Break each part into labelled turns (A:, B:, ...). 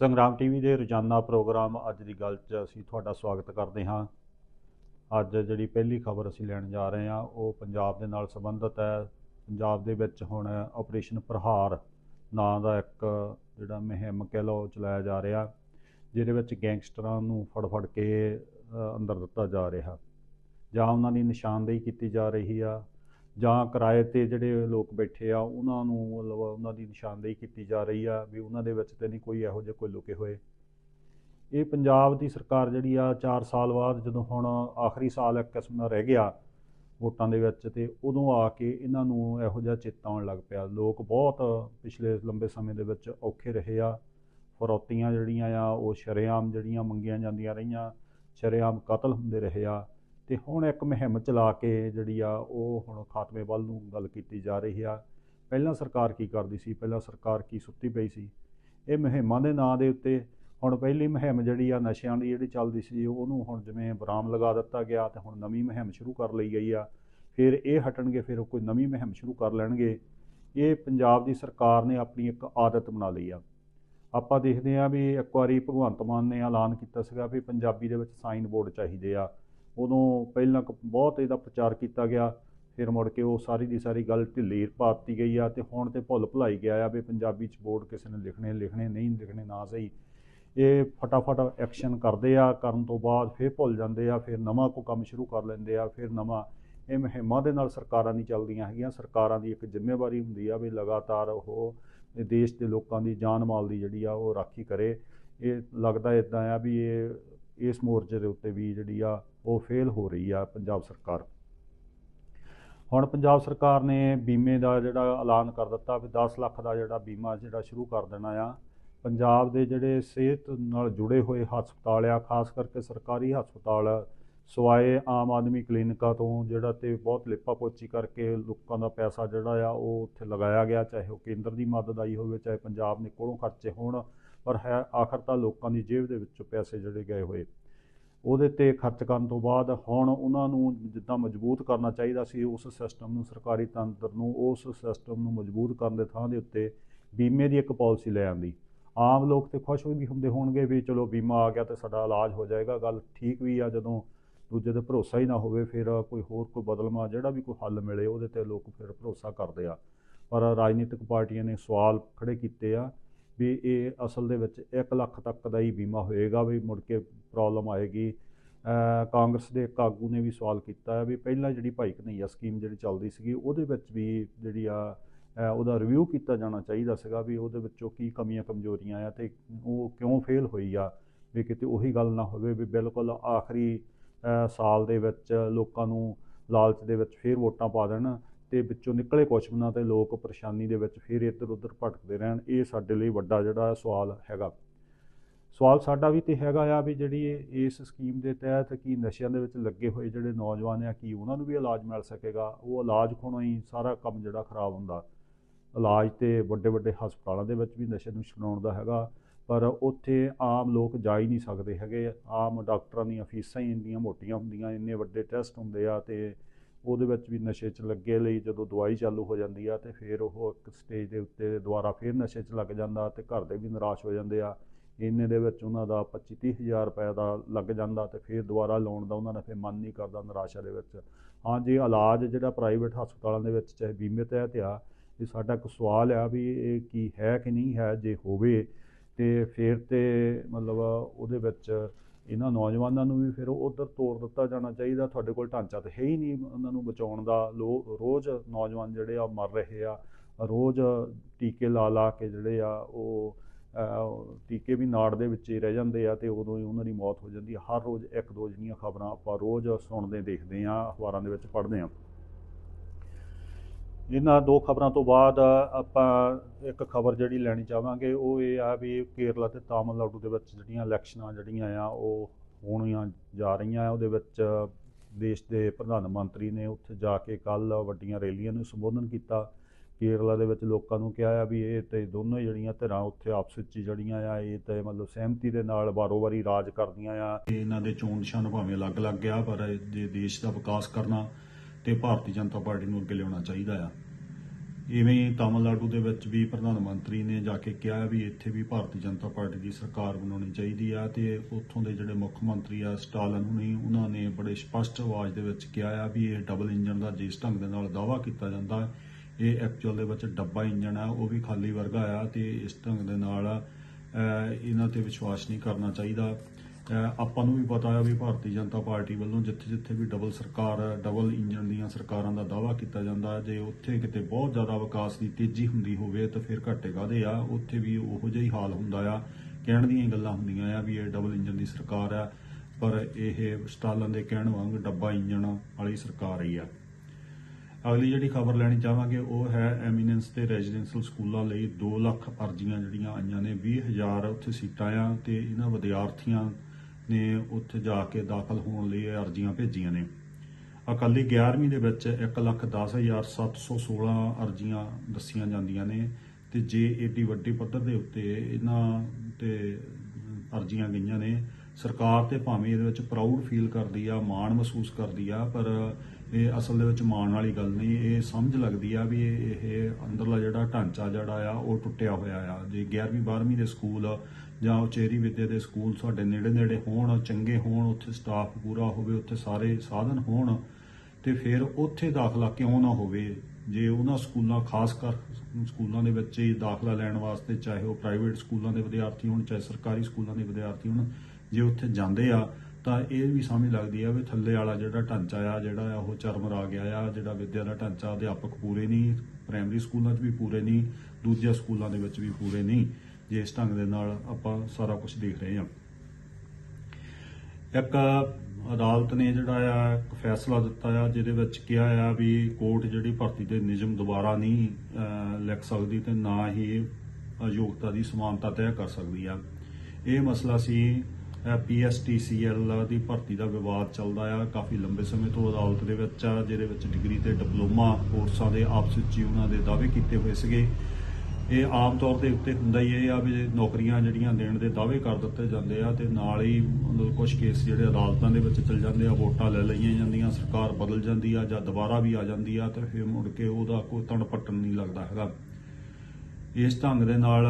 A: ਸੰਗਰਾਮ ਟੀਵੀ ਦੇ ਰੋਜ਼ਾਨਾ ਪ੍ਰੋਗਰਾਮ ਅੱਜ ਦੀ ਗੱਲ 'ਚ ਅਸੀਂ ਤੁਹਾਡਾ ਸਵਾਗਤ ਕਰਦੇ ਹਾਂ। ਅੱਜ ਜਿਹੜੀ ਪਹਿਲੀ ਖਬਰ ਅਸੀਂ ਲੈਣ ਜਾ ਰਹੇ ਹਾਂ, ਉਹ ਪੰਜਾਬ ਦੇ ਨਾਲ ਸੰਬੰਧਿਤ ਹੈ। ਪੰਜਾਬ ਦੇ ਵਿੱਚ ਹੁਣ ਆਪਰੇਸ਼ਨ ਪ੍ਰਹਾਰ ਨਾਂ ਦਾ ਇੱਕ ਜਿਹੜਾ ਮੁਹਿੰਮ ਕਹਿ ਲਓ ਚਲਾਇਆ ਜਾ ਰਿਹਾ, ਜਿਹਦੇ ਵਿੱਚ ਗੈਂਗਸਟਰਾਂ ਨੂੰ ਫੜ ਫੜ ਕੇ ਅੰਦਰ ਦਿੱਤਾ ਜਾ ਰਿਹਾ। ਜਾਂ ਉਹਨਾਂ ਦੀ ਨਿਸ਼ਾਨਦੇਹੀ ਕੀਤੀ ਜਾ ਰਹੀ ਆ ਜਾਂ ਕਿਰਾਏ ਤੇ ਜਿਹੜੇ ਲੋਕ ਬੈਠੇ ਆ, ਉਹਨਾਂ ਨੂੰ ਮਤਲਬ ਉਹਨਾਂ ਦੀ ਨਿਸ਼ਾਨਦੇਹੀ ਕੀਤੀ ਜਾ ਰਹੀ ਆ ਵੀ ਉਹਨਾਂ ਦੇ ਵਿੱਚ ਤੇ ਨਹੀਂ ਕੋਈ ਇਹੋ ਜਿਹੇ ਕੋਈ ਲੁਕੇ ਹੋਏ। ਇਹ ਪੰਜਾਬ ਦੀ ਸਰਕਾਰ ਜਿਹੜੀ ਆ 4 ਸਾਲ ਬਾਅਦ ਜਦੋਂ ਹੁਣ ਆਖਰੀ ਸਾਲ ਇੱਕ ਕਿਸਮ ਦਾ ਰਹਿ ਗਿਆ ਵੋਟਾਂ ਦੇ ਵਿੱਚ ਤੇ ਉਦੋਂ ਆ ਕੇ ਇਹਨਾਂ ਨੂੰ ਇਹੋ ਜਿਹਾ ਚੇਤਾ ਆਉਣ ਲੱਗ ਪਿਆ। ਲੋਕ ਬਹੁਤ ਪਿਛਲੇ ਲੰਬੇ ਸਮੇਂ ਦੇ ਵਿੱਚ ਔਖੇ ਰਹੇ ਆ, ਫਰੌਤੀਆਂ ਜਿਹੜੀਆਂ ਆ, ਉਹ ਸ਼ਰੇਆਮ ਜਿਹੜੀਆਂ ਮੰਗੀਆਂ ਜਾਂਦੀਆਂ ਰਹੀਆਂ, ਸ਼ਰੇਆਮ ਕਤਲ ਹੁੰਦੇ ਰਹੇ ਆ। ਤੇ ਹੁਣ ਇੱਕ ਮੁਹਿੰਮ ਚਲਾ ਕੇ ਜਿਹੜੀ ਆ ਉਹ ਹੁਣ ਖਾਤਮੇ ਵੱਲ ਨੂੰ ਗੱਲ ਕੀਤੀ ਜਾ ਰਹੀ ਆ। ਪਹਿਲਾਂ ਸਰਕਾਰ ਕੀ ਕਰਦੀ ਸੀ? ਪਹਿਲਾਂ ਸਰਕਾਰ ਕੀ ਸੁੱਤੀ ਪਈ ਸੀ? ਇਹ ਮੁਹਿੰਮਾਂ ਦੇ ਨਾਂ ਦੇ ਉੱਤੇ ਹੁਣ ਪਹਿਲੀ ਮੁਹਿੰਮ ਜਿਹੜੀ ਆ ਨਸ਼ਿਆਂ ਦੀ ਜਿਹੜੀ ਚੱਲਦੀ ਸੀ, ਉਹਨੂੰ ਹੁਣ ਜਿਵੇਂ ਵਿਰਾਮ ਲਗਾ ਦਿੱਤਾ ਗਿਆ ਤੇ ਹੁਣ ਨਵੀਂ ਮੁਹਿੰਮ ਸ਼ੁਰੂ ਕਰ ਲਈ ਗਈ ਆ। ਫਿਰ ਇਹ ਹਟਣਗੇ, ਫਿਰ ਉਹ ਕੋਈ ਨਵੀਂ ਮੁਹਿੰਮ ਸ਼ੁਰੂ ਕਰ ਲੈਣਗੇ। ਇਹ ਪੰਜਾਬ ਦੀ ਸਰਕਾਰ ਨੇ ਆਪਣੀ ਇੱਕ ਆਦਤ ਬਣਾ ਲਈ ਆ। ਆਪਾਂ ਦੇਖਦੇ ਆ ਵੀ ਇੱਕ ਵਾਰੀ ਭਗਵੰਤ ਮਾਨ ਨੇ ਐਲਾਨ ਕੀਤਾ ਸੀਗਾ ਵੀ ਪੰਜਾਬੀ ਦੇ ਵਿੱਚ ਸਾਈਨ ਬੋਰਡ ਚਾਹੀਦੇ ਆ। ਉਦੋਂ ਪਹਿਲਾਂ ਕ- ਬਹੁਤ ਇਹਦਾ ਪ੍ਰਚਾਰ ਕੀਤਾ ਗਿਆ। ਫਿਰ ਮੁੜ ਕੇ ਉਹ ਸਾਰੀ ਦੀ ਸਾਰੀ ਗੱਲ ਢਿੱਲੀ ਪਾਤੀ ਗਈ ਆ ਤੇ ਹੁਣ ਤੇ ਭੁੱਲ ਭੁਲਾਈ ਗਿਆ ਆ ਵੀ ਪੰਜਾਬੀ ਚ ਬੋਰਡ ਕਿਸੇ ਨੇ ਲਿਖਣੇ ਲਿਖਣੇ, ਨਹੀਂ ਲਿਖਣੇ, ਨਾ ਸਹੀ। ਇਹ ਫਟਾਫਟ ਐਕਸ਼ਨ ਕਰਦੇ ਆ, ਕਰਨ ਤੋਂ ਬਾਅਦ ਫਿਰ ਭੁੱਲ ਜਾਂਦੇ ਆ, ਫਿਰ ਨਵਾਂ ਕੋ ਕੰਮ ਸ਼ੁਰੂ ਕਰ ਲੈਂਦੇ ਆ, ਫਿਰ ਨਵਾਂ। ਇਹ ਮੁਹਿੰਮਾਂ ਦੇ ਨਾਲ ਸਰਕਾਰਾਂ ਨਹੀਂ ਚੱਲਦੀਆਂ ਹੈਗੀਆਂ, ਸਰਕਾਰਾਂ ਦੀ ਇੱਕ ਜ਼ਿੰਮੇਵਾਰੀ ਹੁੰਦੀ ਆ ਵੀ ਲਗਾਤਾਰ ਉਹ ਦੇਸ਼ ਦੇ ਲੋਕਾਂ ਦੀ ਜਾਨ ਮਾਲ ਦੀ ਜਿਹੜੀ ਆ ਉਹ ਰਾਖੀ ਕਰੇ। ਇਹ ਲੱਗਦਾ ਇਦਾਂ ਆ ਵੀ ਇਹ ਇਸ ਮੋਰਚੇ ਦੇ ਉੱਤੇ ਵੀ ਜਿਹੜੀ ਆ ਉਹ ਫੇਲ ਹੋ ਰਹੀ ਆ ਪੰਜਾਬ ਸਰਕਾਰ। ਹੁਣ ਪੰਜਾਬ ਸਰਕਾਰ ਨੇ ਬੀਮੇ ਦਾ ਜਿਹੜਾ ਐਲਾਨ ਕਰ ਦਿੱਤਾ ਵੀ 10 ਲੱਖ ਦਾ ਜਿਹੜਾ ਬੀਮਾ ਜਿਹੜਾ ਸ਼ੁਰੂ ਕਰ ਦੇਣਾ ਆ। ਪੰਜਾਬ ਦੇ ਜਿਹੜੇ ਸਿਹਤ ਨਾਲ ਜੁੜੇ ਹੋਏ ਹਸਪਤਾਲ ਆ, ਖਾਸ ਕਰਕੇ ਸਰਕਾਰੀ ਹਸਪਤਾਲ, ਸਵਾਏ ਆਮ ਆਦਮੀ ਕਲੀਨਿਕਾਂ ਤੋਂ ਜਿਹੜਾ ਤੇ ਬਹੁਤ ਲੇਪਾ ਪੋਚੀ ਕਰਕੇ ਲੋਕਾਂ ਦਾ ਪੈਸਾ ਜਿਹੜਾ ਆ ਉਹ ਉੱਥੇ ਲਗਾਇਆ ਗਿਆ, ਚਾਹੇ ਉਹ ਕੇਂਦਰ ਦੀ ਮਦਦ ਆਈ ਹੋਵੇ, ਚਾਹੇ ਪੰਜਾਬ ਨੇ ਕੋਲੋਂ ਖਰਚੇ ਹੋਣ, ਪਰ ਹੈ, ਆਖਰ ਤਾਂ ਲੋਕਾਂ ਦੀ ਜੇਬ ਦੇ ਵਿੱਚੋਂ ਪੈਸੇ ਜਿਹੜੇ ਗਏ ਹੋਏ। ਉਹਦੇ ਤੇ ਖਰਚ ਕਰਨ ਤੋਂ ਬਾਅਦ ਹੁਣ ਉਹਨਾਂ ਨੂੰ ਜਿੱਦਾਂ ਮਜ਼ਬੂਤ ਕਰਨਾ ਚਾਹੀਦਾ ਸੀ, ਉਸ ਸਿਸਟਮ ਨੂੰ, ਸਰਕਾਰੀ ਤੰਤਰ ਨੂੰ, ਉਸ ਸਿਸਟਮ ਨੂੰ ਮਜ਼ਬੂਤ ਕਰਨ ਦੇ ਥਾਂ ਦੇ ਉੱਤੇ ਬੀਮੇ ਦੀ ਇੱਕ ਪਾਲਿਸੀ ਲੈ ਆਂਦੀ। ਆਮ ਲੋਕ ਤੇ ਖੁਸ਼ ਵੀ ਹੁੰਦੇ ਹੋਣਗੇ ਵੀ ਚਲੋ ਬੀਮਾ ਆ ਗਿਆ ਤੇ ਸਾਡਾ ਇਲਾਜ ਹੋ ਜਾਏਗਾ, ਗੱਲ ਠੀਕ ਵੀ ਆ ਜਦੋਂ ਦੂਜੇ ਤੇ ਭਰੋਸਾ ਹੀ ਨਾ ਹੋਵੇ, ਫਿਰ ਕੋਈ ਹੋਰ ਕੋਈ ਬਦਲਮਾ ਜਿਹੜਾ ਵੀ ਕੋਈ ਹੱਲ ਮਿਲੇ ਉਹਦੇ ਤੇ ਲੋਕ ਫਿਰ ਭਰੋਸਾ ਕਰਦੇ ਆ। ਪਰ ਰਾਜਨੀਤਿਕ ਪਾਰਟੀਆਂ ਨੇ ਸਵਾਲ ਖੜੇ ਕੀਤੇ ਆ ਵੀ ਇਹ ਅਸਲ ਦੇ ਵਿੱਚ 1 ਲੱਖ ਤੱਕ ਦਾ ਹੀ ਬੀਮਾ ਹੋਏਗਾ ਵੀ ਮੁੜ ਕੇ ਪ੍ਰੋਬਲਮ ਆਏਗੀ। ਕਾਂਗਰਸ ਦੇ ਇੱਕ ਆਗੂ ਨੇ ਵੀ ਸਵਾਲ ਕੀਤਾ ਹੈ ਵੀ ਪਹਿਲਾਂ ਜਿਹੜੀ ਭਾਈ ਕਨਈਆ ਸਕੀਮ ਜਿਹੜੀ ਚੱਲਦੀ ਸੀਗੀ, ਉਹਦੇ ਵਿੱਚ ਵੀ ਜਿਹੜੀ ਆ ਉਹਦਾ ਰਿਵਿਊ ਕੀਤਾ ਜਾਣਾ ਚਾਹੀਦਾ ਸੀਗਾ ਵੀ ਉਹਦੇ ਵਿੱਚੋਂ ਕੀ ਕਮੀਆਂ ਕਮਜ਼ੋਰੀਆਂ ਆ ਤੇ ਉਹ ਕਿਉਂ ਫੇਲ ਹੋਈ ਆ, ਵੀ ਕਿਤੇ ਉਹੀ ਗੱਲ ਨਾ ਹੋਵੇ ਵੀ ਬਿਲਕੁਲ ਆਖਰੀ ਸਾਲ ਦੇ ਵਿੱਚ ਲੋਕਾਂ ਨੂੰ ਲਾਲਚ ਦੇ ਵਿੱਚ ਫੇਰ ਵੋਟਾਂ ਪਾ ਦੇਣ। ਤੇ ਵਿੱਚੋਂ ਨਿਕਲੇ ਕੁਛ ਬਣਾ ਤੇ ਲੋਕ ਪਰੇਸ਼ਾਨੀ ਦੇ ਵਿੱਚ ਫਿਰ ਇੱਧਰ ਉੱਧਰ ਭਟਕਦੇ ਰਹਿਣ। ਇਹ ਸਾਡੇ ਲਈ ਵੱਡਾ ਜਿਹੜਾ ਸਵਾਲ ਹੈਗਾ। ਸਵਾਲ ਸਾਡਾ ਵੀ ਤੇ ਹੈਗਾ ਆ ਵੀ ਜਿਹੜੀ ਇਸ ਸਕੀਮ ਦੇ ਤਹਿਤ ਕੀ ਨਸ਼ਿਆਂ ਦੇ ਵਿੱਚ ਲੱਗੇ ਹੋਏ ਜਿਹੜੇ ਨੌਜਵਾਨ ਆ, ਕੀ ਉਹਨਾਂ ਨੂੰ ਵੀ ਇਲਾਜ ਮਿਲ ਸਕੇਗਾ? ਉਹ ਇਲਾਜ ਖੋਣੋਂ ਹੀ ਸਾਰਾ ਕੰਮ ਜਿਹੜਾ ਖਰਾਬ ਹੁੰਦਾ। ਇਲਾਜ ਤੇ ਵੱਡੇ ਵੱਡੇ ਹਸਪਤਾਲਾਂ ਦੇ ਵਿੱਚ ਵੀ ਨਸ਼ੇ ਨੂੰ ਛਡਾਉਣ ਦਾ ਹੈਗਾ, ਪਰ ਉੱਥੇ ਆਮ ਲੋਕ ਜਾ ਹੀ ਨਹੀਂ ਸਕਦੇ ਹੈਗੇ। ਆਮ ਡਾਕਟਰਾਂ ਦੀਆਂ ਫੀਸਾਂ ਹੀ ਇੰਨੀਆਂ ਮੋਟੀਆਂ ਹੁੰਦੀਆਂ, ਇੰਨੇ ਵੱਡੇ ਟੈਸਟ ਹੁੰਦੇ ਆ ਤੇ ਉਹਦੇ ਵਿੱਚ ਵੀ ਨਸ਼ੇ 'ਚ ਲੱਗੇ ਲਈ ਜਦੋਂ ਦਵਾਈ ਚਾਲੂ ਹੋ ਜਾਂਦੀ ਆ ਤੇ ਫਿਰ ਉਹ ਇੱਕ ਸਟੇਜ ਦੇ ਉੱਤੇ ਦੁਬਾਰਾ ਫਿਰ ਨਸ਼ੇ 'ਚ ਲੱਗ ਜਾਂਦਾ ਤੇ ਘਰ ਦੇ ਵੀ ਨਿਰਾਸ਼ ਹੋ ਜਾਂਦੇ ਆ। ਇੰਨੇ ਦੇ ਵਿੱਚ ਉਹਨਾਂ ਦਾ 25 ਤੀਹ ਹਜ਼ਾਰ ਰੁਪਏ ਦਾ ਲੱਗ ਜਾਂਦਾ ਤੇ ਫਿਰ ਦੁਬਾਰਾ ਲਾਉਣ ਦਾ ਉਹਨਾਂ ਦਾ ਫਿਰ ਮਨ ਨਹੀਂ ਕਰਦਾ ਨਿਰਾਸ਼ਾ ਦੇ ਵਿੱਚ। ਹਾਂ, ਜੇ ਇਲਾਜ ਜਿਹੜਾ ਪ੍ਰਾਈਵੇਟ ਹਸਪਤਾਲਾਂ ਦੇ ਵਿੱਚ ਚਾਹੇ ਬੀਮੇ ਤਹਿਤ ਆ, ਇਹ ਸਾਡਾ ਇੱਕ ਸਵਾਲ ਆ ਵੀ ਇਹ ਕੀ ਹੈ ਕਿ ਨਹੀਂ ਹੈ? ਜੇ ਹੋਵੇ ਤੇ ਫਿਰ ਤੇ ਮਤਲਬ ਉਹਦੇ ਵਿੱਚ ਇਹਨਾਂ ਨੌਜਵਾਨਾਂ ਨੂੰ ਵੀ ਫਿਰ ਉਧਰ ਤੋੜ ਦਿੱਤਾ ਜਾਣਾ ਚਾਹੀਦਾ। ਤੁਹਾਡੇ ਕੋਲ ਢਾਂਚਾ ਤਾਂ ਹੈ ਹੀ ਨਹੀਂ ਉਹਨਾਂ ਨੂੰ ਬਚਾਉਣ ਦਾ। ਲੋ, ਰੋਜ਼ ਨੌਜਵਾਨ ਜਿਹੜੇ ਆ ਮਰ ਰਹੇ ਆ। ਰੋਜ਼ ਟੀਕੇ ਲਾ ਲਾ ਕੇ ਜਿਹੜੇ ਆ ਉਹ ਟੀਕੇ ਵੀ ਨਾੜ ਦੇ ਵਿੱਚ ਹੀ ਰਹਿ ਜਾਂਦੇ ਆ ਤੇ ਉਦੋਂ ਹੀ ਉਹਨਾਂ ਦੀ ਮੌਤ ਹੋ ਜਾਂਦੀ ਆ। ਹਰ ਰੋਜ਼ ਇੱਕ ਦੋ ਜਿਹੜੀਆਂ ਖਬਰਾਂ ਆਪਾਂ ਰੋਜ਼ ਸੁਣਦੇ ਦੇਖਦੇ ਆ, ਅਖਬਾਰਾਂ ਦੇ ਵਿੱਚ ਪੜ੍ਹਦੇ ਆ। ਇਹਨਾਂ ਦੋ ਖਬਰਾਂ ਤੋਂ ਬਾਅਦ ਆਪਾਂ ਇੱਕ ਖਬਰ ਜਿਹੜੀ ਲੈਣੀ ਚਾਹਾਂਗੇ, ਉਹ ਇਹ ਆ ਵੀ ਕੇਰਲਾ ਤੇ ਤਾਮਿਲਨਾਡੂ ਦੇ ਵਿੱਚ ਜਿਹੜੀਆਂ ਇਲੈਕਸ਼ਨਾਂ ਜਿਹੜੀਆਂ ਆ, ਉਹ ਹੋਣੀਆਂ ਜਾ ਰਹੀਆਂ ਆ। ਉਹਦੇ ਵਿੱਚ ਦੇਸ਼ ਦੇ ਪ੍ਰਧਾਨ ਮੰਤਰੀ ਨੇ ਉੱਥੇ ਜਾ ਕੇ ਕੱਲ ਵੱਡੀਆਂ ਰੈਲੀਆਂ ਨੂੰ ਸੰਬੋਧਨ ਕੀਤਾ। ਕੇਰਲਾ ਦੇ ਵਿੱਚ ਲੋਕਾਂ ਨੂੰ ਕਿਹਾ ਆ ਵੀ ਇਹ ਤੇ ਦੋਨੋਂ ਹੀ ਜਿਹੜੀਆਂ ਧਿਰਾਂ ਉੱਥੇ ਆਪਸ ਵਿੱਚ ਜਿਹੜੀਆਂ ਆ, ਇਹ ਤੇ ਮਤਲਬ ਸਹਿਮਤੀ ਦੇ ਨਾਲ ਬਾਰੋ-ਬਾਰੀ ਰਾਜ ਕਰਦੀਆਂ ਆ। ਇਹਨਾਂ ਦੇ ਚੋਣ ਨਿਸ਼ਾਨ ਭਾਵੇਂ ਅਲੱਗ-ਅਲੱਗ ਆ, ਪਰ ਜੇ ਦੇਸ਼ ਦਾ ਵਿਕਾਸ ਕਰਨਾ ਤੇ ਭਾਰਤੀ ਜਨਤਾ ਪਾਰਟੀ ਨੂੰ ਅੱਗੇ ਲਿਆਉਣਾ ਚਾਹੀਦਾ ਆ। ਇਵੇਂ ਹੀ ਤਾਮਿਲਨਾਡੂ ਦੇ ਵਿੱਚ ਵੀ ਪ੍ਰਧਾਨ ਮੰਤਰੀ ਨੇ ਜਾ ਕੇ ਕਿਹਾ ਵੀ ਇੱਥੇ ਵੀ ਭਾਰਤੀ ਜਨਤਾ ਪਾਰਟੀ ਦੀ ਸਰਕਾਰ ਬਣਾਉਣੀ ਚਾਹੀਦੀ ਆ ਤੇ ਉੱਥੋਂ ਦੇ ਜਿਹੜੇ ਮੁੱਖ ਮੰਤਰੀ ਆ ਸਟਾਲਨ ਹੁਣੀ, ਉਹਨਾਂ ਨੇ ਬੜੇ ਸਪਸ਼ਟ ਆਵਾਜ਼ ਦੇ ਵਿੱਚ ਕਿਹਾ ਆ ਵੀ ਇਹ ਡਬਲ ਇੰਜਨ ਦਾ ਜਿਸ ਢੰਗ ਦੇ ਨਾਲ ਦਾਅਵਾ ਕੀਤਾ ਜਾਂਦਾ, ਇਹ ਐਕਚੁਅਲ ਦੇ ਵਿੱਚ ਡੱਬਾ ਇੰਜਨ ਆ, ਉਹ ਵੀ ਖਾਲੀ ਵਰਗਾ ਆ ਤੇ ਇਸ ਢੰਗ ਦੇ ਨਾਲ ਇਹਨਾਂ ਤੇ ਵਿਸ਼ਵਾਸ ਨਹੀਂ ਕਰਨਾ ਚਾਹੀਦਾ। ਆਪਾਂ ਨੂੰ ਵੀ ਪਤਾ ਆ ਵੀ ਭਾਰਤੀ ਜਨਤਾ ਪਾਰਟੀ ਵੱਲੋਂ ਜਿੱਥੇ ਜਿੱਥੇ ਵੀ ਡਬਲ ਸਰਕਾਰ ਡਬਲ ਇੰਜਨ ਦੀਆਂ ਸਰਕਾਰਾਂ ਦਾ ਦਾਅਵਾ ਕੀਤਾ ਜਾਂਦਾ ਹੈ, ਜੇ ਉੱਥੇ ਕਿਤੇ ਬਹੁਤ ਜ਼ਿਆਦਾ ਵਿਕਾਸ ਦੀ ਤੇਜ਼ੀ ਹੁੰਦੀ ਹੋਵੇ ਤਾਂ ਫਿਰ ਘਾਟੇ ਕਾਹਦੇ ਆ? ਉੱਥੇ ਵੀ ਉਹੋ ਜਿਹਾ ਹੀ ਹਾਲ ਹੁੰਦਾ ਆ। ਕਹਿਣ ਦੀਆਂ ਗੱਲਾਂ ਹੁੰਦੀਆਂ ਆ ਵੀ ਇਹ ਡਬਲ ਇੰਜਨ ਦੀ ਸਰਕਾਰ ਆ ਪਰ ਇਹ ਸਟਾਲਾਂ ਦੇ ਕਹਿਣ ਵਾਂਗ ਡੱਬਾ ਇੰਜਨ ਵਾਲੀ ਸਰਕਾਰ ਹੀ ਆ। ਅਗਲੀ ਜਿਹੜੀ ਖਬਰ ਲੈਣੀ ਚਾਹਾਂਗੇ ਉਹ ਹੈ ਐਮੀਨੈਂਸ ਤੇ ਰੈਜ਼ੀਡੈਂਸ਼ੀਅਲ ਸਕੂਲਾਂ ਲਈ 2 ਲੱਖ ਅਰਜ਼ੀਆਂ ਜਿਹੜੀਆਂ ਆਈਆਂ ਨੇ 20000 ਉੱਥੇ ਸੀਟਾਂ ਆ ਤੇ ਇਹਨਾਂ ਵਿਦਿਆਰਥੀਆਂ ਨੇ ਉੱਥੇ ਜਾ ਕੇ ਦਾਖਲ ਹੋਣ ਲਈ ਇਹ ਅਰਜ਼ੀਆਂ ਭੇਜੀਆਂ ਨੇ। ਅਕਾਲੀ 11ਵੀਂ ਦੇ ਵਿੱਚ 110716 ਅਰਜ਼ੀਆਂ ਦੱਸੀਆਂ ਜਾਂਦੀਆਂ ਨੇ ਤੇ ਜੇ ਏਡੀ ਵੱਡੀ ਪੱਧਰ ਦੇ ਉੱਤੇ ਇਹਨਾਂ ਤੇ ਅਰਜ਼ੀਆਂ ਗਈਆਂ ਨੇ, ਸਰਕਾਰ ਤੇ ਭਾਵੇਂ ਇਹਦੇ ਵਿੱਚ ਪ੍ਰਾਊਡ ਫੀਲ ਕਰਦੀ ਆ, ਮਾਣ ਮਹਿਸੂਸ ਕਰਦੀ ਆ, ਪਰ ਇਹ ਅਸਲ ਦੇ ਵਿੱਚ ਮਾਣ ਵਾਲੀ ਗੱਲ ਨਹੀਂ, ਇਹ ਸਮਝ ਲੱਗਦੀ ਆ ਵੀ ਇਹ ਅੰਦਰਲਾ ਜਿਹੜਾ ਢਾਂਚਾ ਜਿਹੜਾ ਆ, ਉਹ ਟੁੱਟਿਆ ਹੋਇਆ ਆ। ਜੇ 11ਵੀਂ 12ਵੀਂ ਦੇ ਸਕੂਲ ਜਾਂ ਉਚੇਰੀ ਵਿੱਦਿਆ ਦੇ ਸਕੂਲ ਸਾਡੇ ਨੇੜੇ ਨੇੜੇ ਹੋਣ, ਚੰਗੇ ਹੋਣ, ਉੱਥੇ ਸਟਾਫ ਪੂਰਾ ਹੋਵੇ, ਉੱਥੇ ਸਾਰੇ ਸਾਧਨ ਹੋਣ ਤੇ ਫਿਰ ਉੱਥੇ ਦਾਖਲਾ ਕਿਉਂ ਨਾ ਹੋਵੇ? ਜੇ ਉਹਨਾਂ ਸਕੂਲਾਂ, ਖਾਸ ਕਰ ਸਕੂਲਾਂ ਦੇ ਵਿੱਚ ਹੀ ਦਾਖਲਾ ਲੈਣ ਵਾਸਤੇ ਚਾਹੇ ਉਹ ਪ੍ਰਾਈਵੇਟ ਸਕੂਲਾਂ ਦੇ ਵਿਦਿਆਰਥੀ ਹੋਣ, ਚਾਹੇ ਸਰਕਾਰੀ ਸਕੂਲਾਂ ਦੇ ਵਿਦਿਆਰਥੀ ਹੋਣ, ਜੇ ਉੱਥੇ ਜਾਂਦੇ ਆ, ਤਾਂ ਇਹ ਵੀ ਸਮਝ ਲੱਗਦੀ ਆ ਵੀ ਥੱਲੇ ਵਾਲਾ ਜਿਹੜਾ ਢਾਂਚਾ ਆ, ਜਿਹੜਾ ਆ ਉਹ ਚਰਮਰਾ ਗਿਆ ਆ, ਜਿਹੜਾ ਵਿੱਦਿਆ ਦਾ ਢਾਂਚਾ ਅਧਿਆਪਕ ਪੂਰੇ ਨਹੀਂ ਪ੍ਰਾਇਮਰੀ ਸਕੂਲਾਂ 'ਚ ਵੀ ਪੂਰੇ ਨਹੀਂ ਦੂਜੇ ਸਕੂਲਾਂ ਦੇ ਵਿੱਚ ਵੀ ਪੂਰੇ ਨਹੀਂ। ਜਿਸ ਢੰਗ ਦੇ ਨਾਲ ਆਪਾਂ ਸਾਰਾ ਕੁਝ ਦੇਖ ਰਹੇ ਹਾਂ। ਇੱਕ ਅਦਾਲਤ ਨੇ ਜਿਹੜਾ ਆ, ਇੱਕ ਫੈਸਲਾ ਦਿੱਤਾ ਆ, ਜਿਹਦੇ ਵਿੱਚ ਕਿਹਾ ਆ ਵੀ ਕੋਰਟ ਜਿਹੜੀ ਭਰਤੀ ਦੇ ਨਿਯਮ ਦੁਬਾਰਾ ਨਹੀਂ ਲਿਖ ਸਕਦੀ ਤੇ ਨਾ ਹੀ ਯੋਗਤਾ ਦੀ ਸਮਾਨਤਾ ਤੈਅ ਕਰ ਸਕਦੀ ਆ। ਇਹ ਮਸਲਾ ਸੀ ਪੀਐਸਟੀਸੀਐਲ ਦੀ ਭਰਤੀ ਦਾ ਵਿਵਾਦ ਚੱਲਦਾ ਆ। ਕਾਫੀ ਲੰਬੇ ਸਮੇਂ ਤੋਂ ਅਦਾਲਤ ਦੇ ਵਿੱਚ ਆ, ਜਿਹਦੇ ਵਿੱਚ ਡਿਗਰੀ ਤੇ ਡਿਪਲੋਮਾ ਕੋਰਸਾਂ ਦੇ ਆਪਸ ਵਿੱਚ ਹੀ ਉਹਨਾਂ ਦੇ ਦਾਅਵੇ ਕੀਤੇ ਹੋਏ ਸੀਗੇ। ਇਹ ਆਮ ਤੌਰ ਦੇ ਉੱਤੇ ਹੁੰਦਾ ਹੀ ਇਹ ਆ ਵੀ ਨੌਕਰੀਆਂ ਜਿਹੜੀਆਂ ਦੇਣ ਦੇ ਦਾਅਵੇ ਕਰ ਦਿੱਤੇ ਜਾਂਦੇ ਆ ਤੇ ਨਾਲ ਹੀ ਮਤਲਬ ਕੁਝ ਕੇਸ ਜਿਹੜੇ ਅਦਾਲਤਾਂ ਦੇ ਵਿੱਚ ਚੱਲ ਜਾਂਦੇ ਆ, ਵੋਟਾਂ ਲੈ ਲਈਆਂ ਜਾਂਦੀਆਂ, ਸਰਕਾਰ ਬਦਲ ਜਾਂਦੀ ਆ ਜਾਂ ਦੁਬਾਰਾ ਵੀ ਆ ਜਾਂਦੀ ਆ ਤੇ ਫਿਰ ਮੁੜ ਕੇ ਉਹਦਾ ਕੋਈ ਤਣ ਪੱਟਣ ਨਹੀਂ ਲੱਗਦਾ ਹੈਗਾ। ਇਸ ਢੰਗ ਦੇ ਨਾਲ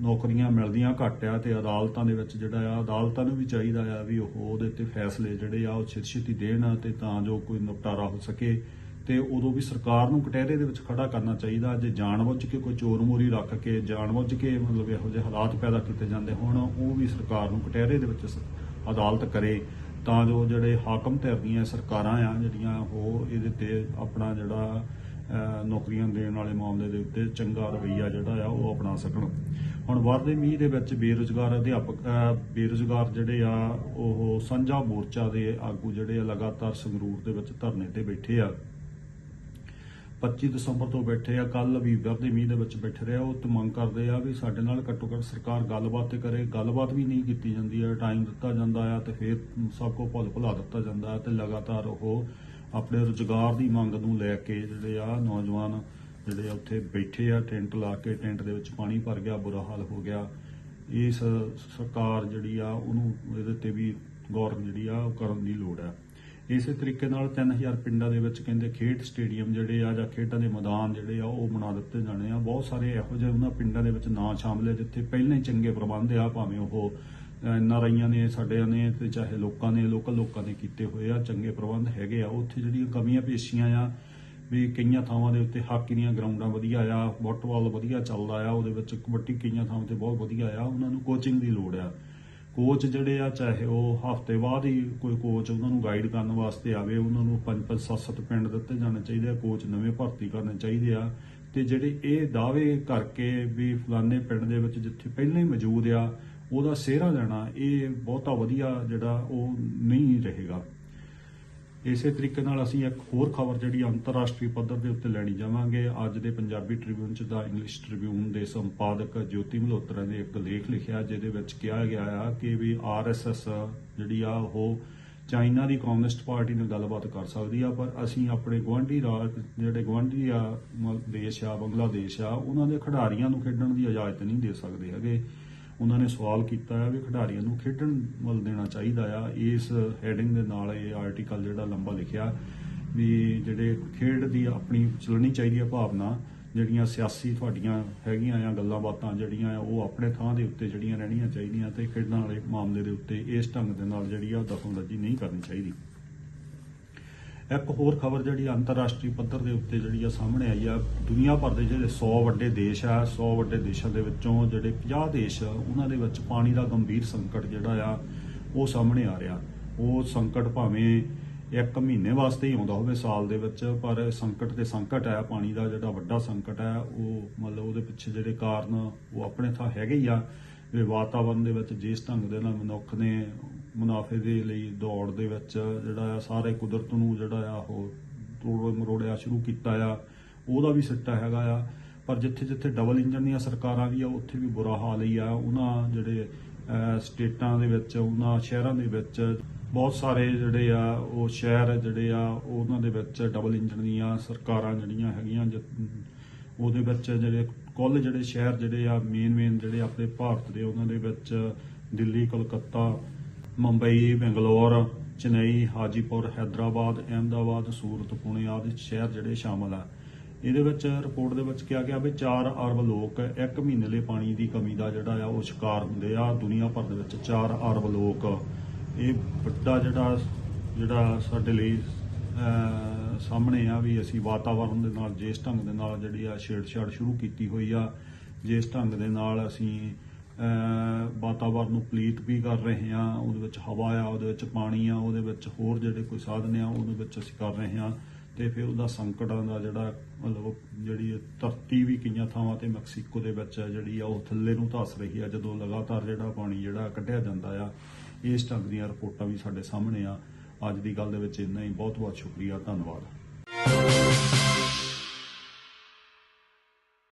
A: ਨੌਕਰੀਆਂ ਮਿਲਦੀਆਂ ਘੱਟ ਆ ਤੇ ਅਦਾਲਤਾਂ ਦੇ ਵਿੱਚ ਜਿਹੜਾ ਆ, ਅਦਾਲਤਾਂ ਨੂੰ ਵੀ ਚਾਹੀਦਾ ਆ ਵੀ ਉਹ ਉਹਦੇ ਤੇ ਫੈਸਲੇ ਜਿਹੜੇ ਆ ਉਹ ਛੇਤੀ ਛੇਤੀ ਦੇਣ ਤੇ ਤਾਂ ਜੋ ਕੋਈ ਨਿਪਟਾਰਾ ਹੋ ਸਕੇ। ਤੇ ਉਦੋਂ ਵੀ ਸਰਕਾਰ ਨੂੰ ਕਟਹਿਰੇ ਦੇ ਵਿੱਚ ਖੜਾ ਕਰਨਾ ਚਾਹੀਦਾ ਜੇ ਜਾਣਬੁੱਝ ਕੇ ਕੋਈ ਚੋਰ ਮੋਰੀ ਰੱਖ ਕੇ ਜਾਣਬੁੱਝ ਕੇ ਮਤਲਬ ਇਹੋ ਜਿਹੇ ਹਾਲਾਤ ਪੈਦਾ ਕੀਤੇ ਜਾਂਦੇ ਹੋਣ ਉਹ ਵੀ ਸਰਕਾਰ ਨੂੰ ਕਟਹਿਰੇ ਦੇ ਵਿੱਚ ਸ- ਅਦਾਲਤ ਕਰੇ ਤਾਂ ਜੋ ਜਿਹੜੇ ਹਾਕਮ ਧਿਰ ਸਰਕਾਰਾਂ ਆ ਜਿਹੜੀਆਂ ਉਹ ਇਹਦੇ ਤੇ ਆਪਣਾ ਜਿਹੜਾ ਨੌਕਰੀਆਂ ਦੇਣ ਵਾਲੇ ਮਾਮਲੇ ਦੇ ਉੱਤੇ ਚੰਗਾ ਰਵੱਈਆ ਜਿਹੜਾ ਆ ਉਹ ਅਪਣਾ ਸਕਣ। ਹੁਣ ਵਰਦੇ ਮੀਂਹ ਦੇ ਵਿੱਚ ਬੇਰੁਜ਼ਗਾਰ ਅਧਿਆਪਕ ਅਹ, ਬੇਰੁਜ਼ਗਾਰ ਜਿਹੜੇ ਆ ਉਹ ਸਾਂਝਾ ਮੋਰਚਾ ਦੇ ਆਗੂ ਜਿਹੜੇ ਆ ਲਗਾਤਾਰ ਸੰਗਰੂਰ ਦੇ ਵਿੱਚ ਧਰਨੇ ਤੇ ਬੈਠੇ ਆ। 25 ਦਸੰਬਰ ਤੋਂ ਬੈਠੇ ਆ ਕੱਲ ਵੀ ਵਰਦੇ ਮੀਂਹ ਦੇ ਵਿੱਚ ਬੈਠੇ ਰਹੇ ਆ, ਉਹ ਤੇ ਮੰਗ ਕਰਦੇ ਆ ਵੀ ਸਾਡੇ ਨਾਲ ਘੱਟੋ ਘੱਟ ਸਰਕਾਰ ਗੱਲਬਾਤ ਤੇ ਕਰੇ ਗੱਲਬਾਤ ਵੀ ਨਹੀਂ ਕੀਤੀ ਜਾਂਦੀ ਹੈ ਟਾਈਮ ਦਿੱਤਾ ਜਾਂਦਾ ਆ ਤੇ ਫਿਰ ਸਭ ਕੋ ਭੁੱਲ ਭੁਲਾ ਦਿੱਤਾ ਜਾਂਦਾ ਹੈ ਤੇ ਲਗਾਤਾਰ ਉਹ ਆਪਣੇ ਰੁਜ਼ਗਾਰ ਦੀ ਮੰਗ ਨੂੰ ਲੈ ਕੇ ਜਿਹੜੇ ਆ ਨੌਜਵਾਨ ਜਿਹੜੇ ਆ ਉੱਥੇ ਬੈਠੇ ਆ ਟੈਂਟ ਲਾ ਕੇ ਟੈਂਟ ਦੇ ਵਿੱਚ ਪਾਣੀ ਭਰ ਗਿਆ ਬੁਰਾ ਹਾਲ ਹੋ ਗਿਆ। ਇਸ ਸਰਕਾਰ ਜਿਹੜੀ ਆ ਉਹਨੂੰ ਇਹਦੇ ਤੇ ਵੀ ਗੌਰ ਜਿਹੜੀ ਆ ਉਹ ਕਰਨ ਦੀ ਲੋੜ ਆ। ਇਸੇ ਤਰੀਕੇ ਨਾਲ 3000 ਪਿੰਡਾਂ ਦੇ ਵਿੱਚ ਕਹਿੰਦੇ ਖੇਡ ਸਟੇਡੀਅਮ ਜਿਹੜੇ ਆ ਜਾਂ ਖੇਡਾਂ ਦੇ ਮੈਦਾਨ ਜਿਹੜੇ ਆ, ਉਹ ਬਣਾ ਦਿੱਤੇ ਜਾਣੇ ਆ। ਬਹੁਤ ਸਾਰੇ ਇਹੋ ਜਿਹੇ ਉਹਨਾਂ ਪਿੰਡਾਂ ਦੇ ਵਿੱਚ ਨਾਂ ਸ਼ਾਮਲ ਹੈ ਜਿੱਥੇ ਪਹਿਲਾਂ ਹੀ ਚੰਗੇ ਪ੍ਰਬੰਧ ਆ, ਭਾਵੇਂ ਉਹ ਨਰਾਈਆਂ ਨੇ, ਸਾਡਿਆਂ ਨੇ ਤੇ ਚਾਹੇ ਲੋਕਾਂ ਨੇ, ਲੋਕਲ ਲੋਕਾਂ ਨੇ ਕੀਤੇ ਹੋਏ ਆ, ਚੰਗੇ ਪ੍ਰਬੰਧ ਹੈਗੇ ਆ। ਉੱਥੇ ਜਿਹੜੀਆਂ ਕਮੀਆਂ ਪੇਸ਼ੀਆਂ ਆ, ਵੀ ਕਈਆਂ ਥਾਵਾਂ ਦੇ ਉੱਤੇ ਹਾਕੀ ਦੀਆਂ ਗਰਾਊਂਡਾਂ ਵਧੀਆ ਆ ਫੁੱਟਬਾਲ ਵਧੀਆ ਚੱਲਦਾ ਆ, ਉਹਦੇ ਵਿੱਚ ਕਬੱਡੀ ਕਈਆਂ ਥਾਵਾਂ ਤੇ ਬਹੁਤ ਵਧੀਆ ਆ, ਉਹਨਾਂ ਨੂੰ ਕੋਚਿੰਗ ਦੀ ਲੋੜ ਆ। ਕੋਚ ਜਿਹੜੇ ਆ, ਚਾਹੇ ਉਹ ਹਫ਼ਤੇ ਬਾਅਦ ਹੀ ਕੋਈ ਕੋਚ ਉਹਨਾਂ ਨੂੰ ਗਾਈਡ ਕਰਨ ਵਾਸਤੇ ਆਵੇ, ਉਹਨਾਂ ਨੂੰ ਪੰਜ ਪੰਜ, ਸੱਤ ਸੱਤ ਪਿੰਡ ਦਿੱਤੇ ਜਾਣੇ ਚਾਹੀਦੇ ਆ ਕੋਚ ਨਵੇਂ ਭਰਤੀ ਕਰਨੇ ਚਾਹੀਦੇ ਆ। ਤੇ ਜਿਹੜੇ ਇਹ ਦਾਅਵੇ ਕਰਕੇ ਵੀ ਫਲਾਣੇ ਪਿੰਡ ਦੇ ਵਿੱਚ ਜਿੱਥੇ ਪਹਿਲਾਂ ਹੀ ਮੌਜੂਦ ਆ, ਉਹਦਾ ਸਿਹਰਾ ਲੈਣਾ, ਇਹ ਬਹੁਤਾ ਵਧੀਆ ਜਿਹੜਾ ਉਹ ਨਹੀਂ ਰਹੇਗਾ। ਇਸੇ ਤਰੀਕੇ ਨਾਲ ਅਸੀਂ ਇੱਕ ਹੋਰ ਖਬਰ ਜਿਹੜੀ ਅੰਤਰਰਾਸ਼ਟਰੀ ਪੱਧਰ ਦੇ ਉੱਤੇ ਲੈਣੀ ਜਾਵਾਂਗੇ। ਅੱਜ ਦੇ ਪੰਜਾਬੀ ਟ੍ਰਿਬਿਊਨ ਚ ਦਾ ਇੰਗਲਿਸ਼ ਟ੍ਰਿਬਿਊਨ ਦੇ ਸੰਪਾਦਕ ਜੋਤੀ ਮਲਹੋਤਰਾ ਨੇ ਇੱਕ ਲੇਖ ਲਿਖਿਆ ਜਿਹਦੇ ਵਿੱਚ ਕਿਹਾ ਗਿਆ ਆ ਕਿ ਵੀ ਆਰਐਸਐਸ ਜਿਹੜੀ ਆ, ਉਹ ਚਾਈਨਾ ਦੀ ਕਮਿਊਨਿਸਟ ਪਾਰਟੀ ਨਾਲ ਗੱਲਬਾਤ ਕਰ ਸਕਦੀ ਆ, ਪਰ ਅਸੀਂ ਆਪਣੇ ਗਵਾਂਢੀ ਰਾਜ, ਜਿਹੜੇ ਗਵਾਂਢੀ ਆ ਮ- ਦੇਸ਼ ਆ, ਬੰਗਲਾਦੇਸ਼ ਆ, ਉਹਨਾਂ ਦੇ ਖਿਡਾਰੀਆਂ ਨੂੰ ਖੇਡਣ ਦੀ ਇਜਾਜ਼ਤ ਨਹੀਂ ਦੇ ਸਕਦੇ ਹੈਗੇ। ਉਹਨਾਂ ਨੇ ਸਵਾਲ ਕੀਤਾ ਹੈ ਵੀ ਖਿਡਾਰੀਆਂ ਨੂੰ ਖੇਡਣ ਵੱਲ ਦੇਣਾ ਚਾਹੀਦਾ ਆ। ਇਸ ਹੈਡਿੰਗ ਦੇ ਨਾਲ ਇਹ ਆਰਟੀਕਲ ਜਿਹੜਾ ਲੰਬਾ ਲਿਖਿਆ ਵੀ ਜਿਹੜੇ ਖੇਡ ਦੀ ਆਪਣੀ ਚੱਲਣੀ ਚਾਹੀਦੀ ਆ ਭਾਵਨਾ, ਜਿਹੜੀਆਂ ਸਿਆਸੀ ਤੁਹਾਡੀਆਂ ਹੈਗੀਆਂ ਆ, ਗੱਲਾਂ ਬਾਤਾਂ ਜਿਹੜੀਆਂ ਆ, ਉਹ ਆਪਣੇ ਥਾਂ ਦੇ ਉੱਤੇ ਜਿਹੜੀਆਂ ਰਹਿਣੀਆਂ ਚਾਹੀਦੀਆਂ ਤੇ ਖੇਡਾਂ ਵਾਲੇ ਮਾਮਲੇ ਦੇ ਉੱਤੇ ਇਸ ਢੰਗ ਦੇ ਨਾਲ ਜਿਹੜੀ ਆ ਦਖਲਅੰਦਾਜ਼ੀ ਨਹੀਂ ਕਰਨੀ ਚਾਹੀਦੀ। ਇੱਕ ਹੋਰ ਖਬਰ ਜਿਹੜੀ ਅੰਤਰਰਾਸ਼ਟਰੀ ਪੱਧਰ ਦੇ ਉੱਤੇ ਜਿਹੜੀ ਆ ਸਾਹਮਣੇ ਆਈ ਆ, ਦੁਨੀਆ ਭਰ ਦੇ ਜਿਹੜੇ 100 ਵੱਡੇ ਦੇਸ਼ ਆ 100 ਵੱਡੇ ਦੇਸ਼ਾਂ ਦੇ ਵਿੱਚੋਂ ਜਿਹੜੇ 50 ਦੇਸ਼ ਉਹਨਾਂ ਦੇ ਵਿੱਚ ਪਾਣੀ ਦਾ ਗੰਭੀਰ ਸੰਕਟ ਜਿਹੜਾ ਆ, ਉਹ ਸਾਹਮਣੇ ਆ ਰਿਹਾ। ਉਹ ਸੰਕਟ ਭਾਵੇਂ ਇੱਕ ਮਹੀਨੇ ਵਾਸਤੇ ਹੀ ਆਉਂਦਾ ਹੋਵੇ ਸਾਲ ਦੇ ਵਿੱਚ, ਪਰ ਸੰਕਟ ਤੇ ਸੰਕਟ ਹੈ ਪਾਣੀ ਦਾ ਜਿਹੜਾ ਵੱਡਾ ਸੰਕਟ ਹੈ ਉਹ ਮਤਲਬ ਉਹਦੇ ਪਿੱਛੇ ਜਿਹੜੇ ਕਾਰਨ ਉਹ ਆਪਣੇ ਥਾਂ ਹੈਗੇ ਹੀ ਆ। ਵੀ ਵਾਤਾਵਰਣ ਦੇ ਵਿੱਚ ਜਿਸ ਢੰਗ ਦੇ ਨਾਲ ਮਨੁੱਖ ਨੇ ਮੁਨਾਫੇ ਦੇ ਲਈ ਦੌੜ ਦੇ ਵਿੱਚ ਜਿਹੜਾ ਆ ਸਾਰੇ ਕੁਦਰਤ ਨੂੰ ਜਿਹੜਾ ਆ ਉਹ ਤੋੜ ਮਰੋੜਿਆ ਸ਼ੁਰੂ ਕੀਤਾ ਆ, ਉਹਦਾ ਵੀ ਸਿੱਟਾ ਹੈਗਾ ਆ। ਪਰ ਜਿੱਥੇ ਜਿੱਥੇ ਡਬਲ ਇੰਜਨ ਦੀਆਂ ਸਰਕਾਰਾਂ ਵੀ ਆ, ਉੱਥੇ ਵੀ ਬੁਰਾ ਹਾਲ ਹੀ ਆ। ਉਹਨਾਂ ਜਿਹੜੇ ਸਟੇਟਾਂ ਦੇ ਵਿੱਚ, ਉਹਨਾਂ ਸ਼ਹਿਰਾਂ ਦੇ ਵਿੱਚ ਬਹੁਤ ਸਾਰੇ ਜਿਹੜੇ ਆ, ਉਹ ਸ਼ਹਿਰ ਜਿਹੜੇ ਆ, ਉਹਨਾਂ ਦੇ ਵਿੱਚ ਡਬਲ ਇੰਜਨ ਦੀਆਂ ਸਰਕਾਰਾਂ ਜਿਹੜੀਆਂ ਹੈਗੀਆਂ, ਜ- ਉਹਦੇ ਵਿੱਚ ਜਿਹੜੇ ਕੁੱਲ ਜਿਹੜੇ ਸ਼ਹਿਰ ਜਿਹੜੇ ਆ ਮੇਨ ਮੇਨ ਜਿਹੜੇ ਆਪਣੇ ਭਾਰਤ ਦੇ, ਉਹਨਾਂ ਦੇ ਵਿੱਚ ਦਿੱਲੀ, ਕਲਕੱਤਾ, ਮੁੰਬਈ, ਬੰਗਲੌਰ, ਚੇਨਈ, ਹਾਜੀਪੁਰ, ਹੈਦਰਾਬਾਦ, ਅਹਿਮਦਾਬਾਦ, ਸੂਰਤ, ਪੁਣੇ ਆਦਿ ਸ਼ਹਿਰ ਜਿਹੜੇ ਸ਼ਾਮਲ ਆ। ਇਹਦੇ ਵਿੱਚ ਰਿਪੋਰਟ ਦੇ ਵਿੱਚ ਕਿਹਾ ਗਿਆ ਵੀ 4 ਅਰਬ ਲੋਕ ਇੱਕ ਮਹੀਨੇ ਲਈ ਪਾਣੀ ਦੀ ਕਮੀ ਦਾ ਜਿਹੜਾ ਆ, ਉਹ ਸ਼ਿਕਾਰ ਹੁੰਦੇ ਆ। ਦੁਨੀਆ ਭਰ ਦੇ ਵਿੱਚ 4 ਅਰਬ ਲੋਕ। ਇਹ ਵੱਡਾ ਜਿਹੜਾ ਜਿਹੜਾ ਸਾਡੇ ਲਈ ਸਾਹਮਣੇ ਆ ਵੀ ਅਸੀਂ ਵਾਤਾਵਰਣ ਦੇ ਨਾਲ, ਜਿਸ ਢੰਗ ਦੇ ਨਾਲ ਜਿਹੜੀ ਆ ਛੇੜਛਾੜ ਸ਼ੁਰੂ ਕੀਤੀ ਹੋਈ ਆ, ਜਿਸ ਢੰਗ ਦੇ ਨਾਲ ਅਸੀਂ ਵਾਤਾਵਰਨ ਨੂੰ ਪਲੀਤ ਵੀ ਕਰ ਰਹੇ ਆ, ਉਹਦੇ ਵਿੱਚ ਹਵਾ ਆ, ਉਹਦੇ ਵਿੱਚ ਪਾਣੀ ਆ, ਉਹਦੇ ਵਿੱਚ ਹੋਰ ਜਿਹੜੇ ਕੋਈ ਸਾਧਨ ਆ, ਉਹਦੇ ਵਿੱਚ ਅਸੀਂ ਕਰ ਰਹੇ ਆ। ਤੇ ਫਿਰ ਉਹਦਾ ਸੰਕਟਾਂ ਦਾ ਜਿਹੜਾ, ਮਤਲਬ ਜਿਹੜੀ ਧਰਤੀ ਵੀ ਕਈਆਂ ਥਾਵਾਂ ਤੇ ਮੈਕਸੀਕੋ ਦੇ ਵਿੱਚ ਜਿਹੜੀ ਆ ਉਹ ਥੱਲੇ ਨੂੰ ਧੱਸ ਰਹੀ ਆ, ਜਦੋਂ ਲਗਾਤਾਰ ਜਿਹੜਾ ਪਾਣੀ ਜਿਹੜਾ ਕੱਢਿਆ ਜਾਂਦਾ ਆ, ਇਸ ਢੰਗ ਦੀਆਂ ਰਿਪੋਰਟਾਂ ਵੀ ਸਾਡੇ ਸਾਹਮਣੇ ਆ। ਅੱਜ ਦੀ ਗੱਲ ਦੇ ਵਿੱਚ ਇੰਨਾ ਹੀ। ਬਹੁਤ ਬਹੁਤ ਸ਼ੁਕਰੀਆ ਧੰਨਵਾਦ।